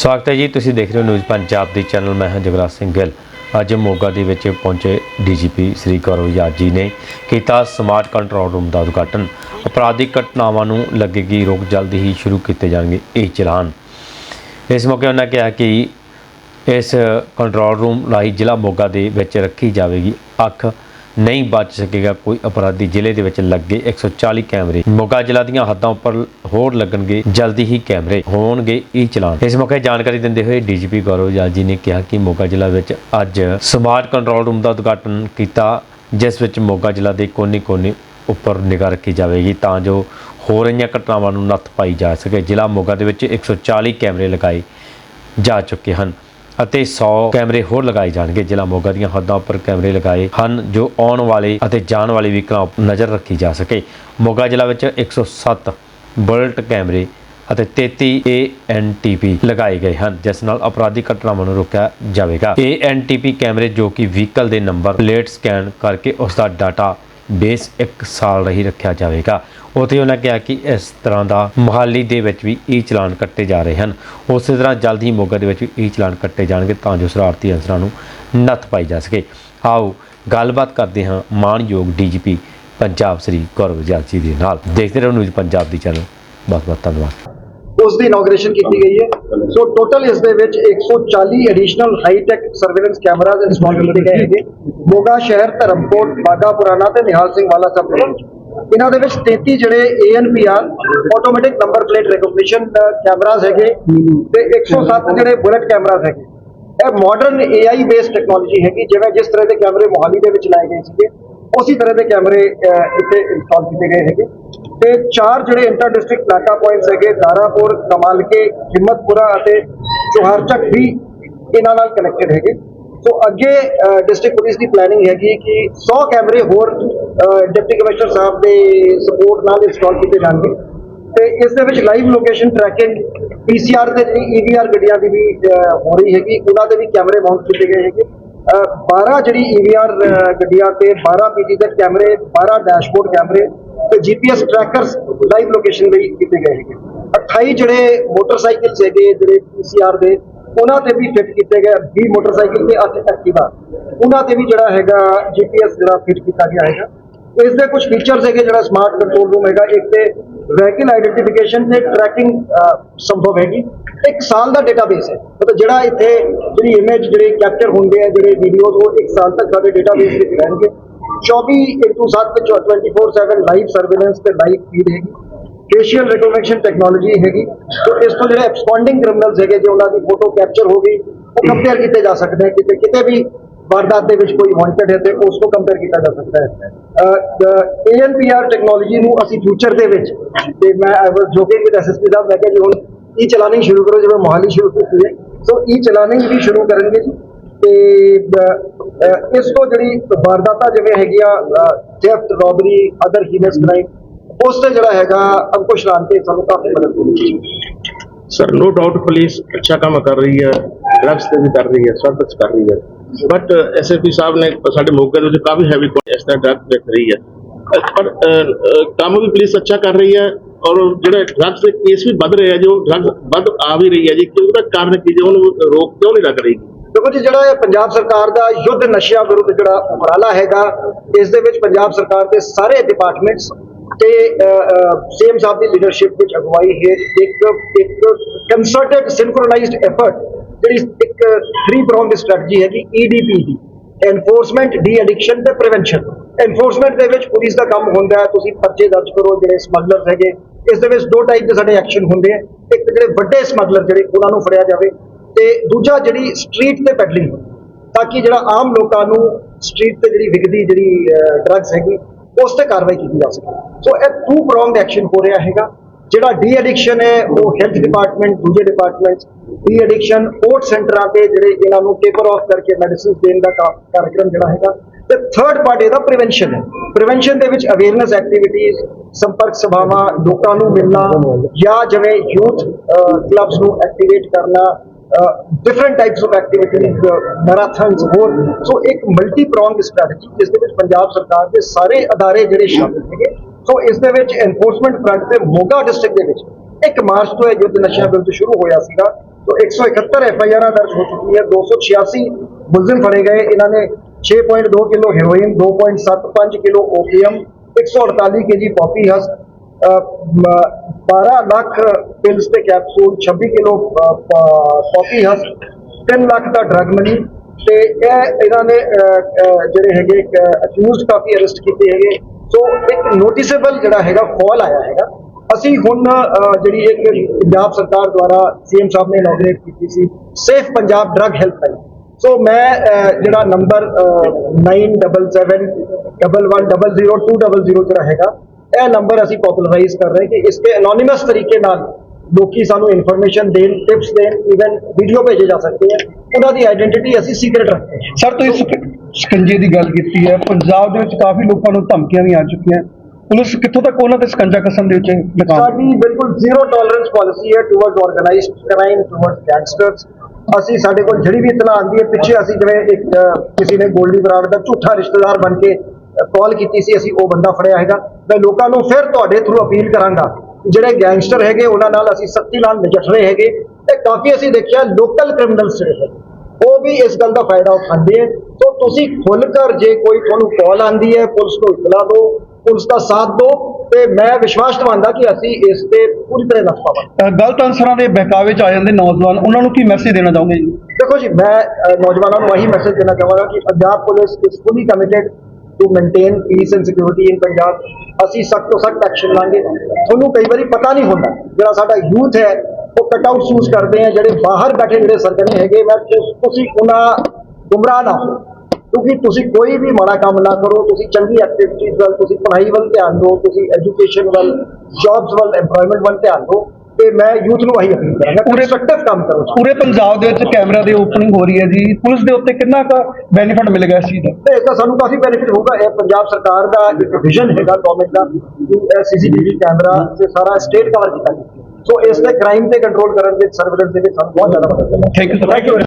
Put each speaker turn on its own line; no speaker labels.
ਸਵਾਗਤ ਹੈ ਜੀ, ਤੁਸੀਂ ਦੇਖ ਰਹੇ ਹੋ ਨਿਊਜ਼ ਪੰਜਾਬ ਦੀ ਚੈਨਲ, ਮੈਂ ਹਾਂ ਜਗਰਾਜ ਸਿੰਘ ਗਿੱਲ। ਅੱਜ ਮੋਗਾ ਦੇ ਵਿੱਚ ਪਹੁੰਚੇ ਡੀਜੀਪੀ ਸ੍ਰੀ ਗੌਰਵ ਯਾਦ ਜੀ ਨੇ ਕੀਤਾ ਸਮਾਰਟ ਕੰਟਰੋਲ ਰੂਮ ਦਾ ਉਦਘਾਟਨ। ਅਪਰਾਧਿਕ ਘਟਨਾਵਾਂ ਨੂੰ ਲੱਗੇਗੀ ਰੋਕ ਜਲਦੀ ਹੀ ਸ਼ੁਰੂ ਕੀਤੇ ਜਾਣਗੇ ਇਹ ਚਲਾਨ। ਇਸ ਮੌਕੇ ਉਹਨਾਂ ਕਿਹਾ ਕਿ ਇਸ ਕੰਟਰੋਲ ਰੂਮ ਰਾਹੀਂ ਜ਼ਿਲ੍ਹਾ ਮੋਗਾ ਦੇ ਵਿੱਚ ਰੱਖੀ ਜਾਵੇਗੀ ਅੱਖ ਨਹੀਂ ਬਚ ਸਕੇਗਾ ਕੋਈ ਅਪਰਾਧੀ ਜ਼ਿਲ੍ਹੇ ਦੇ ਵਿੱਚ ਲੱਗੇ 140 ਕੈਮਰੇ। ਮੋਗਾ ਜ਼ਿਲ੍ਹਾ ਦੀਆਂ ਹੱਦਾਂ ਉੱਪਰ ਹੋਰ ਲੱਗਣਗੇ ਜਲਦੀ ਹੀ ਕੈਮਰੇ, ਹੋਣਗੇ ਈ ਚਲਾਨ। ਇਸ ਮੌਕੇ ਜਾਣਕਾਰੀ ਦਿੰਦੇ ਹੋਏ ਡੀਜੀਪੀ ਗੌਰਵ ਜਾਲ ਜੀ ਨੇ ਕਿਹਾ ਕਿ ਮੋਗਾ ਜ਼ਿਲ੍ਹਾ ਵਿੱਚ ਅੱਜ ਸਮਾਰਟ ਕੰਟਰੋਲ ਰੂਮ ਦਾ ਉਦਘਾਟਨ ਕੀਤਾ, ਜਿਸ ਵਿੱਚ ਮੋਗਾ ਜ਼ਿਲ੍ਹਾ ਦੇ ਕੋਨੇ-ਕੋਨੇ ਉੱਪਰ ਨਿਗਾਹ ਰੱਖੀ ਜਾਵੇਗੀ ਤਾਂ ਜੋ ਹੋ ਰਹੀਆਂ ਘਟਨਾਵਾਂ ਨੂੰ ਨੱਥ ਪਾਈ ਜਾ ਸਕੇ। ਜ਼ਿਲ੍ਹਾ ਮੋਗਾ ਦੇ ਵਿੱਚ 140 ਕੈਮਰੇ ਲਗਾਏ ਜਾ ਚੁੱਕੇ ਹਨ। ਅਤੇ 100 ਕੈਮਰੇ ਹੋਰ ਲਗਾਏ ਜਾਣਗੇ। ਜ਼ਿਲ੍ਹਾ ਮੋਗਾ ਦੀਆਂ ਹੱਦਾਂ ਉੱਪਰ ਕੈਮਰੇ ਲਗਾਏ ਹਨ ਜੋ ਆਉਣ ਵਾਲੇ ਅਤੇ ਜਾਣ ਵਾਲੇ ਵਹੀਕਲਾਂ ਉੱਪਰ ਨਜ਼ਰ ਰੱਖੀ ਜਾ ਸਕੇ। ਮੋਗਾ ਜ਼ਿਲ੍ਹਾ ਵਿੱਚ 107 ਬੁਲਟ ਕੈਮਰੇ ਅਤੇ 33 ANTP ਲਗਾਏ ਗਏ ਹਨ, ਜਿਸ ਨਾਲ ਅਪਰਾਧਿਕ ਘਟਨਾਵਾਂ ਨੂੰ ਰੋਕਿਆ ਜਾਵੇਗਾ। ANTP ਕੈਮਰੇ ਜੋ ਕਿ ਵਹੀਕਲ ਦੇ ਨੰਬਰ, ਪਲੇਟ ਸਕੈਨ ਕਰਕੇ ਉਸ ਦਾ ਡਾਟਾ ਬੇਸ 1 ਸਾਲ ਰਹੀ ਰੱਖਿਆ ਜਾਵੇਗਾ। ਉਥੇ ਉਹਨਾਂ ਕਿਹਾ ਕਿ ਇਸ ਤਰ੍ਹਾਂ ਦਾ ਮੁਹਾਲੀ ਦੇ ਵਿੱਚ ਵੀ ਈ ਚਲਾਨ ਕੱਟੇ ਜਾ ਰਹੇ ਹਨ। ਉਸੇ ਤਰ੍ਹਾਂ ਜਲਦ ਹੀ ਮੋਗਾ ਦੇ ਵਿੱਚ ਵੀ ਈ ਚਲਾਨ ਕੱਟੇ ਜਾਣਗੇ ਤਾਂ ਜੋ ਸ਼ਰਾਰਤੀ ਅਨਸਰਾਂ ਨੂੰ ਨੱਥ ਪਾਈ ਜਾ ਸਕੇ। ਆਓ ਗੱਲਬਾਤ ਕਰਦੇ ਹਾਂ ਮਾਨਯੋਗ ਡੀਜੀਪੀ ਪੰਜਾਬ ਸ੍ਰੀ ਗੌਰਵ ਜੀ ਦੇ ਨਾਲ। ਦੇਖਦੇ ਰਹੋ ਨਿਊਜ਼ ਪੰਜਾਬ ਦੀ ਚੈਨਲ। ਬਹੁਤ ਬਹੁਤ ਧੰਨਵਾਦ।
ਉਸ ਦੀ ਇਨੋਗ੍ਰੇਸ਼ਨ ਕੀਤੀ ਗਈ ਹੈ। ਸੋ ਟੋਟਲ ਇਸ ਦੇ ਵਿੱਚ 140 additional high tech surveillance cameras install ਕੀਤੇ ਗਏ ਹੈਗੇ ਮੋਗਾ ਸ਼ਹਿਰ, ਧਰਮਕੋਟ ਬਾਗਾ ਪੁਰਾਣਾ ਤੇ ਨਿਹਾਲ ਸਿੰਘ ਵਾਲਾ ਸਭ ਇਹਨਾਂ ਦੇ ਵਿੱਚ 33 ਜਿਹੜੇ ANPR automatic number plate recognition cameras ਹੈਗੇ ਤੇ 107 ਜਿਹੜੇ ਬੁਲਟ ਕੈਮਰਾਜ਼ ਹੈਗੇ। ਇਹ ਮਾਡਰਨ AI ਬੇਸਡ ਟੈਕਨੋਲੋਜੀ ਹੈਗੀ, ਜਿਵੇਂ ਜਿਸ ਤਰ੍ਹਾਂ ਦੇ ਕੈਮਰੇ ਮੋਹਾਲੀ ਦੇ ਵਿੱਚ ਲਾਏ ਗਏ ਸੀਗੇ, ਉਸੇ ਤਰ੍ਹਾਂ ਦੇ ਕੈਮਰੇ ਇੱਥੇ ਇੰਸਟਾਲ ਕੀਤੇ ਗਏ ਹੈਗੇ। ਤੇ ਚਾਰ ਜਿਹੜੇ ਇੰਟਰ ਡਿਸਟ੍ਰਿਕਟ ਪਲਾਟਾ ਪੁਆਇੰਟਸ ਹੈਗੇ ਦਾਰਾਪੁਰ ਕਮਾਲਕੇ ਹਿੰਮਤਪੁਰਾ ਅਤੇ ਚੋਹਾਰਚੱਕ ਵੀ ਇਹਨਾਂ ਨਾਲ ਕਨੈਕਟਡ ਹੈਗੇ। ਸੋ ਅੱਗੇ ਡਿਸਟ੍ਰਿਕਟ ਪੁਲਿਸ ਦੀ ਪਲੈਨਿੰਗ ਹੈਗੀ ਕਿ 100 ਕੈਮਰੇ ਹੋਰ ਡਿਪਟੀ ਕਮਿਸ਼ਨਰ ਸਾਹਿਬ ਦੇ ਸਪੋਰਟ ਨਾਲ ਇੰਸਟਾਲ ਕੀਤੇ ਜਾਣਗੇ। ਤੇ ਇਸ ਦੇ ਵਿੱਚ ਲਾਈਵ ਲੋਕੇਸ਼ਨ ਟਰੈਕਿੰਗ ਪੀਸੀਆਰ ਤੇ ਜਿਹੜੀ ਈਵੀਆਰ ਗੱਡੀਆਂ ਦੀ ਵੀ ਹੋ ਰਹੀ ਹੈਗੀ ਉਹਨਾਂ ਦੇ ਵੀ ਕੈਮਰੇ ਮਾਊਂਟ ਕੀਤੇ ਗਏ ਹੈਗੇ। ਅਹ, 12 ਜਿਹੜੀ ਈਵੀਆਰ ਗੱਡੀਆਂ ਤੇ 12 ਦੇ ਕੈਮਰੇ 12 ਡੈਸ਼ਬੋਰਡ ਕੈਮਰੇ ਤੇ ਜੀਪੀਐਸ ਟਰੈਕਰਸ ਲਾਈਵ ਲੋਕੇਸ਼ਨ ਲਈ ਕੀਤੇ ਗਏ ਹੈਗੇ। 28 ਜਿਹੜੇ ਮੋਟਰਸਾਈਕਲ ਹੈਗੇ, ਜਿਹੜੇ ਪੀਸੀਆਰ ਦੇ, ਉਹਨਾਂ ਤੇ ਵੀ ਫਿੱਟ ਕੀਤੇ ਗਏ 20 ਮੋਟਰਸਾਈਕਲ ਤੇ 8 ਐਕਟਿਵਾ ਉਹਨਾਂ ਤੇ ਵੀ ਜਿਹੜਾ ਹੈਗਾ ਜੀਪੀਐਸ ਜਿਹੜਾ ਫਿੱਟ ਕੀਤਾ ਗਿਆ ਹੈਗਾ। ਇਸ ਦੇ ਕੁਝ ਫੀਚਰਸ ਹੈਗੇ ਜਿਹੜਾ ਸਮਾਰਟ ਕੰਟਰੋਲ ਰੂਮ ਹੈਗਾ। ਇੱਕ ਤੇ ਵਹੀਕਲ ਆਈਡੈਂਟੀਫਿਕੇਸ਼ਨ ਤੇ ਟਰੈਕਿੰਗ ਸੰਭਵ ਹੈਗੀ। ਇੱਕ ਸਾਲ ਦਾ ਡੇਟਾਬੇਸ ਹੈ। ਮਤਲਬ ਜਿਹੜਾ ਇੱਥੇ ਜਿਹੜੀ ਇਮੇਜ ਜਿਹੜੇ ਕੈਪਚਰ ਹੁੰਦੇ ਆ, ਜਿਹੜੇ ਵੀਡੀਓਜ਼ ਉਹ ਇੱਕ ਸਾਲ ਤੱਕ ਸਾਡੇ ਡੇਟਾਬੇਸ ਵਿੱਚ ਰਹਿਣਗੇ। 24 into 7 24/7 ਲਾਈਵ ਸਰਵੇਲੈਂਸ ਤੇ ਲਾਈਵ ਫੀਡ ਹੈਗੀ ਫੇਸ਼ੀਅਲ ਰਿਕਗਨੀਸ਼ਨ ਟੈਕਨੋਲੋਜੀ ਹੈਗੀ ਸੋ ਇਸ ਤੋਂ ਜਿਹੜੇ ਐਕਸਪਾਂਡਿੰਗ ਕ੍ਰਿਮੀਨਲਸ ਹੈਗੇ ਜੇ ਉਹਨਾਂ ਦੀ ਫੋਟੋ ਕੈਪਚਰ ਹੋ ਗਈ ਉਹ ਕੰਪੇਅਰ ਕੀਤੇ ਜਾ ਸਕਦੇ ਹੈ ਕਿਤੇ ਕਿਤੇ ਵੀ ਵਾਰਦਾਤ ਦੇ ਵਿੱਚ ਕੋਈ ਵਾਂਟਡ ਹੈ ਤੇ ਉਸ ਤੋਂ ਕੰਪੇਅਰ ਕੀਤਾ ਜਾ ਸਕਦਾ ਹੈ ਏਐਨਪੀਆਰ ਟੈਕਨੋਲੋਜੀ ਨੂੰ ਅਸੀਂ ਫਿਊਚਰ ਦੇ ਵਿੱਚ ਤੇ ਮੈਂ I was joking with SSP ਸਾਹਿਬ ਮੈਂ ਕਿਹਾ ਜੀ ਹੁਣ ਈ ਚਲਾਨਿੰਗ ਸ਼ੁਰੂ ਕਰੋ ਜਿਵੇਂ ਮੋਹਾਲੀ ਸ਼ੁਰੂ ਕੀਤੀ ਹੈ ਸੋ ਈ ਚਲਾਨਿੰਗ ਵੀ ਸ਼ੁਰੂ ਕਰਨਗੇ ਜੀ ਤੇ ਇਸ ਤੋਂ ਜਿਹੜੀ ਵਾਰਦਾਤਾਂ ਜਿਵੇਂ ਹੈਗੀਆਂ theft robbery other heinous crime ਉਸ ਤੇ ਜਿਹੜਾ ਹੈਗਾ ਅੰਕੁਸ਼ ਲਾਉਣ ਤੇ ਸਾਨੂੰ ਕਾਫੀ ਮਦਦ ਮਿਲੇਗੀ
ਸਰ ਨੋ ਡਾਊਟ ਪੁਲਿਸ ਅੱਛਾ ਕੰਮ ਕਰ ਰਹੀ ਹੈ ਡਰੱਗਸ ਤੇ ਵੀ ਕਰ ਰਹੀ ਹੈ ਸਭ ਕੁਝ ਕਰ ਰਹੀ ਹੈ। ਬਟ ਐਸਐਸਪੀ ਸਾਹਿਬ ਨੇ ਸਾਡੇ ਮੋਗੇ ਦੇ ਵਿੱਚ ਕਾਫੀ ਹੈਵੀ ਇਸ ਤਰ੍ਹਾਂ ਡਰੱਗ ਦੇਖ ਰਹੀ ਹੈ। ਅਹ ਪਰ ਅਹ, ਅਹ, ਕੰਮ ਵੀ ਪੁਲਿਸ ਅੱਛਾ ਕਰ ਰਹੀ ਹੈ ਔਰ ਜਿਹੜੇ ਡਰੱਗਸ ਦੇ ਕੇਸ ਵੀ ਵੱਧ ਰਹੇ ਆ ਜੋ ਡਰੱਗ ਵੱਧ ਆ ਵੀ ਰਹੀ ਹੈ ਜੀ ਕਿ ਉਹਦਾ ਕਾਰਨ ਕੀ ਜੇ ਉਹਨੂੰ ਰੋਕ ਕਿਉਂ ਨਹੀਂ ਲੱਗ ਰਹੀ
ਦੇਖੋ ਜੀ, ਜਿਹੜਾ ਇਹ ਪੰਜਾਬ ਸਰਕਾਰ ਦਾ ਯੁੱਧ ਨਸ਼ਿਆਂ ਵਿਰੁੱਧ ਜਿਹੜਾ ਉਪਰਾਲਾ ਹੈਗਾ, ਇਸ ਦੇ ਵਿੱਚ ਪੰਜਾਬ ਸਰਕਾਰ ਦੇ ਸਾਰੇ ਡਿਪਾਰਟਮੈਂਟਸ ਤੇ ਸੀਐਮ ਸਾਹਿਬ ਦੀ ਲੀਡਰਸ਼ਿਪ ਵਿੱਚ ਅਗਵਾਈ ਹੈ। ਇੱਕ ਇੱਕ ਕੰਸਰਟਡ ਸਿੰਕਰੋਨਾਈਜ਼ਡ ਐਫਰਟ ਜਿਹੜੀ ਇੱਕ ਥ੍ਰੀ ਪ੍ਰੋਂਗ ਸਟ੍ਰੈਟਜੀ ਹੈਗੀ ਈਡੀਪੀ ਦੀ। ਐਨਫੋਰਸਮੈਂਟ ਡੀ ਐਡਿਕਸ਼ਨ ਤੇ ਪ੍ਰੀਵੈਂਸ਼ਨ ਐਨਫੋਰਸਮੈਂਟ ਦੇ ਵਿੱਚ ਪੁਲਿਸ ਦਾ ਕੰਮ ਹੁੰਦਾ ਹੈ, ਤੁਸੀਂ ਪਰਚੇ ਦਰਜ ਕਰੋ, ਜਿਹੜੇ ਸਮਗਲਰਸ ਹੈਗੇ। ਇਸ ਦੇ ਵਿੱਚ ਦੋ ਟਾਈਪ ਦੇ ਸਾਡੇ ਐਕਸ਼ਨ ਹੁੰਦੇ ਆ। ਇੱਕ ਜਿਹੜੇ ਵੱਡੇ ਸਮਗਲਰ ਜਿਹੜੇ, ਉਹਨਾਂ ਨੂੰ ਫੜਿਆ ਜਾਵੇ। ਤੇ ਦੂਜਾ ਜਿਹੜੀ ਸਟਰੀਟ ਤੇ ਪੈਡਲਿੰਗ ਤਾਂ ਕਿ ਜਿਹੜਾ ਆਮ ਲੋਕਾਂ ਨੂੰ ਸਟਰੀਟ ਤੇ ਜਿਹੜੀ ਵਿਕਦੀ ਜਿਹੜੀ ਡਰੱਗਸ ਹੈਗੀ, ਉਸ ਤੇ ਕਾਰਵਾਈ ਕੀਤੀ ਜਾ ਸਕੇ। ਸੋ ਇਹ ਟੂ ਪ੍ਰੋਂਗਡ ਐਕਸ਼ਨ ਹੋ ਰਿਹਾ ਹੈਗਾ। ਜਿਹੜਾ ਡੀ ਐਡਿਕਸ਼ਨ ਹੈ, ਉਹ ਹੈਲਥ ਡਿਪਾਰਟਮੈਂਟ ਦੂਜੇ ਡਿਪਾਰਟਮੈਂਟਸ ਡੀ ਐਡਿਕਸ਼ਨ ਕੋਰਟ ਸੈਂਟਰਾਂ ਤੇ ਜਿਹੜੇ ਇਹਨਾਂ ਨੂੰ ਟੇਪਰ ਆਫ ਕਰਕੇ ਮੈਡੀਸਿਨ ਦੇਣ ਦਾ ਕਾ- ਕਾਰਜਕ੍ਰਮ ਜਿਹੜਾ ਹੈਗਾ। ਤੇ ਥਰਡ ਪਾਰਟ ਇਹਦਾ ਪ੍ਰੀਵੈਂਸ਼ਨ ਹੈ। ਪ੍ਰੀਵੈਂਸ਼ਨ ਦੇ ਵਿੱਚ ਅਵੇਅਰਨੈਸ ਐਕਟੀਵਿਟੀਜ਼ ਸੰਪਰਕ ਸਭਾਵਾਂ, ਲੋਕਾਂ ਨੂੰ ਮਿਲਣਾ ਜਾਂ ਜਿਵੇਂ ਯੂਥ ਕਲੱਬਸ ਨੂੰ ਐਕਟੀਵੇਟ ਕਰਨਾ different types of activities marathons ਹੋਰ। ਸੋ ਇੱਕ ਮਲਟੀ ਪ੍ਰੋਂਗ ਸਟ੍ਰੈਟਜੀ ਜਿਸ ਦੇ ਵਿੱਚ ਪੰਜਾਬ ਸਰਕਾਰ ਦੇ ਸਾਰੇ ਅਦਾਰੇ ਜਿਹੜੇ ਸ਼ਾਮਿਲ ਸੀਗੇ, ਸੋ ਇਸ ਦੇ ਵਿੱਚ ਐਨਫੋਰਸਮੈਂਟ ਫਰੰਟ ਤੇ ਮੋਗਾ ਡਿਸਟ੍ਰਿਕਟ ਦੇ ਵਿੱਚ 1 ਮਾਰਚ ਤੋਂ ਇਹ ਯੁੱਧ ਨਸ਼ਿਆਂ ਵਿਰੁੱਧ ਸ਼ੁਰੂ ਹੋਇਆ ਸੀਗਾ। ਸੋ 171 ਐਫ ਆਈ ਆਰਾਂ ਦਰਜ ਹੋ ਚੁੱਕੀ ਹੈ 286 ਮੁਲਜ਼ਮ ਫੜੇ ਗਏ। ਇਹਨਾਂ ਨੇ 6.2 kilo heroin 2.75 kilo opium 148 KG poppy husk 12 lakh pills ਤੇ capsule 26 kilo poppy husk 3 lakh ਦਾ ਡਰਗ ਮਨੀ। ਤੇ ਇਹ ਇਹਨਾਂ ਨੇ ਜਿਹੜੇ ਹੈਗੇ ਅਕਿਊਜ਼ਡ ਕਾਫੀ ਅਰੈਸਟ ਕੀਤੇ ਹੈਗੇ ਸੋ ਇੱਕ ਨੋਟਿਸੇਬਲ ਜਿਹੜਾ ਹੈਗਾ, ਫਾਲ ਆਇਆ ਹੈਗਾ। ਅਸੀਂ ਹੁਣ ਜਿਹੜੀ ਇੱਕ ਪੰਜਾਬ ਸਰਕਾਰ ਦੁਆਰਾ ਸੀਐਮ ਸਾਹਿਬ ਨੇ ਇਨੋਗਰੇਟ ਕੀਤੀ ਸੀ safe Punjab drug helpline so ਮੈਂ ਜਿਹੜਾ ਨੰਬਰ 9771100200 ਜਿਹੜਾ ਹੈਗਾ, ਇਹ ਨੰਬਰ ਅਸੀਂ ਪਪੂਲਰਾਈਜ਼ ਕਰ ਰਹੇ ਕਿ ਇਸ ਤੇ ਐਨੋਨਿਮਸ ਤਰੀਕੇ ਨਾਲ ਲੋਕੀ ਸਾਨੂੰ ਇਨਫੋਰਮੇਸ਼ਨ ਦੇਣ ਟਿਪਸ ਦੇਣ ਇਵਨ ਵੀਡੀਓ ਭੇਜੇ ਜਾ ਸਕਦੇ ਆ। ਉਹਨਾਂ ਦੀ ਆਇਡੈਂਟੀਟੀ ਅਸੀਂ ਸੀਕ੍ਰੀਟ ਰੱਖਦੇ ਹਾਂ।
ਸਰ ਤੁਸੀਂ ਸਕ- ਸਕੰਜੇ ਦੀ ਗੱਲ ਕੀਤੀ ਹੈ। ਪੰਜਾਬ ਦੇ ਵਿੱਚ ਕਾਫੀ ਲੋਕਾਂ ਨੂੰ ਧਮਕੀਆਂ ਵੀ ਆ ਚੁੱਕੀਆਂ। ਪੁਲਿਸ ਕਿੱਥੋਂ ਤੱਕ ਉਹਨਾਂ ਤੇ ਸਕੰਜਾ ਕਸਮ ਦੇ ਵਿੱਚ
ਸਾਡੀ ਬਿਲਕੁਲ ਜ਼ੀਰੋ ਟੋਲਰੈਂਸ ਪਾਲਿਸੀ ਹੈ towards organised crime towards gangsters ਅਸੀਂ ਸਾਡੇ ਕੋਲ ਜਿਹੜੀ ਵੀ ਇਤਲਾ ਆਉਂਦੀ ਹੈ ਪਿੱਛੇ ਅਸੀਂ ਜਿਵੇਂ ਇੱਕ ਕਿਸੇ ਨੇ ਗੋਲਡੀ ਬਰਾੜ ਦਾ ਝੂਠਾ ਰਿਸ਼ਤੇਦਾਰ ਬਣ ਕੇ ਕਾਲ ਕੀਤੀ ਸੀ ਅਸੀਂ ਉਹ ਬੰਦਾ ਫੜਿਆ ਹੈਗਾ। ਮੈਂ ਲੋਕਾਂ ਨੂੰ ਫਿਰ ਤੁਹਾਡੇ ਥਰੂ ਅਪੀਲ ਕਰਾਂਗਾ। ਜਿਹੜੇ ਗੈਂਗਸਟਰ ਹੈਗੇ ਉਹਨਾਂ ਨਾਲ ਅਸੀਂ ਸਖਤੀ ਨਾਲ ਨਜਿੱਠ ਰਹੇ ਹੈਗੇ। ਤੇ ਕਾਫੀ ਅਸੀਂ ਦੇਖਿਆ ਲੋਕਲ ਕ੍ਰਿਮੀਨਲਸ ਜਿਹੜੇ ਉਹ ਵੀ ਇਸ ਗੱਲ ਦਾ ਫਾਇਦਾ ਉਠਾਉਂਦੇ ਹੈ ਸੋ ਤੁਸੀਂ ਖੁੱਲ ਕਰ ਜੇ ਕੋਈ ਤੁਹਾਨੂੰ ਕਾਲ ਆਂਦੀ ਹੈ ਪੁਲਿਸ ਨੂੰ ਇਤਲਾ ਦਿਓ ਪੁਲਿਸ ਦਾ ਸਾਥ ਦਿਓ ਤੇ ਮੈਂ ਵਿਸ਼ਵਾਸ ਦਵਾਉਂਦਾ ਕਿ ਅਸੀਂ ਇਸ ਤੇ ਪੂਰੀ ਤਰ੍ਹਾਂ ਨੱਥ ਪਾਵਾਂਗੇ।
ਗਲਤ ਅਨਸਰਾਂ ਦੇ ਬਹਿਕਾਵੇ ਚ ਆ ਜਾਂਦੇ ਨੌਜਵਾਨ ਉਹਨਾਂ ਨੂੰ ਕੀ ਮੈਸੇਜ ਦੇਣਾ ਚਾਹੋਗੇ ਜੀ?
ਦੇਖੋ ਜੀ ਮੈਂ ਨੌਜਵਾਨਾਂ ਨੂੰ ਇਹੀ ਮੈਸੇਜ ਦੇਣਾ ਚਾਹਾਂਗਾ ਕਿ Punjab police is fully committed to maintain peace and security in Punjab ਅਸੀਂ ਸਖਤ ਤੋਂ ਸਖਤ ਐਕਸ਼ਨ ਲਾਂਗੇ। ਤੁਹਾਨੂੰ ਕਈ ਵਾਰੀ ਪਤਾ ਨਹੀਂ ਹੁੰਦਾ, ਜਿਹੜਾ ਸਾਡਾ ਯੂਥ ਹੈ, ਉਹ ਕਟ ਆਊਟ ਸੂਸ ਕਰਦੇ ਆ, ਜਿਹੜੇ ਬਾਹਰ ਬੈਠੇ ਜਿਹੜੇ ਸਰਗਨੇ ਹੈਗੇ, ਮੈਂ ਤੁਸੀਂ ਉਹਨਾਂ ਗੁੰਮਰਾਹ ਨਾ ਹੋ ਕਿਉਂਕਿ ਤੁਸੀਂ ਕੋਈ ਵੀ ਮਾੜਾ ਕੰਮ ਨਾ ਕਰੋ, ਤੁਸੀਂ ਚੰਗੀ ਐਕਟੀਵਿਟੀਜ਼ ਵੱਲ, ਤੁਸੀਂ ਪੜ੍ਹਾਈ ਵੱਲ ਧਿਆਨ ਦਿਓ, ਤੁਸੀਂ ਐਜੂਕੇਸ਼ਨ ਵੱਲ ਜੌਬਸ ਵੱਲ, EMPLOYMENT ਵੱਲ ਧਿਆਨ ਦਿਓ। ਤੇ ਮੈਂ ਯੂਥ ਨੂੰ ਇਹੀ ਅਪੀਲ ਕਰਾਂਗਾ
ਪੂਰੇ-
ਕੰਸਟਰਕਟਿਵ ਕੰਮ ਕਰੋ।
ਪੂਰੇ ਪੰਜਾਬ ਦੇ ਵਿੱਚ ਕੈਮਰਾ ਦੀ ਓਪਨਿੰਗ ਹੋ ਰਹੀ ਹੈ ਜੀ। ਪੁਲਿਸ ਦੇ ਉੱਤੇ ਕਿੰਨਾ ਕੁ ਬੈਨੀਫਿਟ ਮਿਲੇਗਾ ਇਸ ਚੀਜ਼ ਦਾ?
ਤੇ ਇਸ ਦਾ ਸਾਨੂੰ ਕਾਫੀ ਬੈਨੀਫਿਟ ਹੋਊਗਾ। ਇਹ ਪੰਜਾਬ ਸਰਕਾਰ ਦਾ ਇੱਕ ਵਿਜ਼ਨ ਹੈਗਾ ਗਵਰਨਮੈਂਟ ਦਾ ਕਿ ਸੀਸੀਟੀਵੀ ਕੈਮਰਾ ਤੇ ਸਾਰਾ ਸਟੇਟ ਕਵਰ ਕੀਤਾ। ਸੋ ਇਸ ਤੇ ਕ੍ਰਾਈਮ ਤੇ ਕੰਟਰੋਲ ਕਰਨ ਦੇ ਸਰਵੇਲੈਂਸ ਦੇ ਵਿੱਚ ਸਾਨੂੰ ਬਹੁਤ ਜ਼ਿਆਦਾ ਮਦਦ ਮਿਲੇਗੀ
ਥੈਂਕ ਯੂ ਸਰ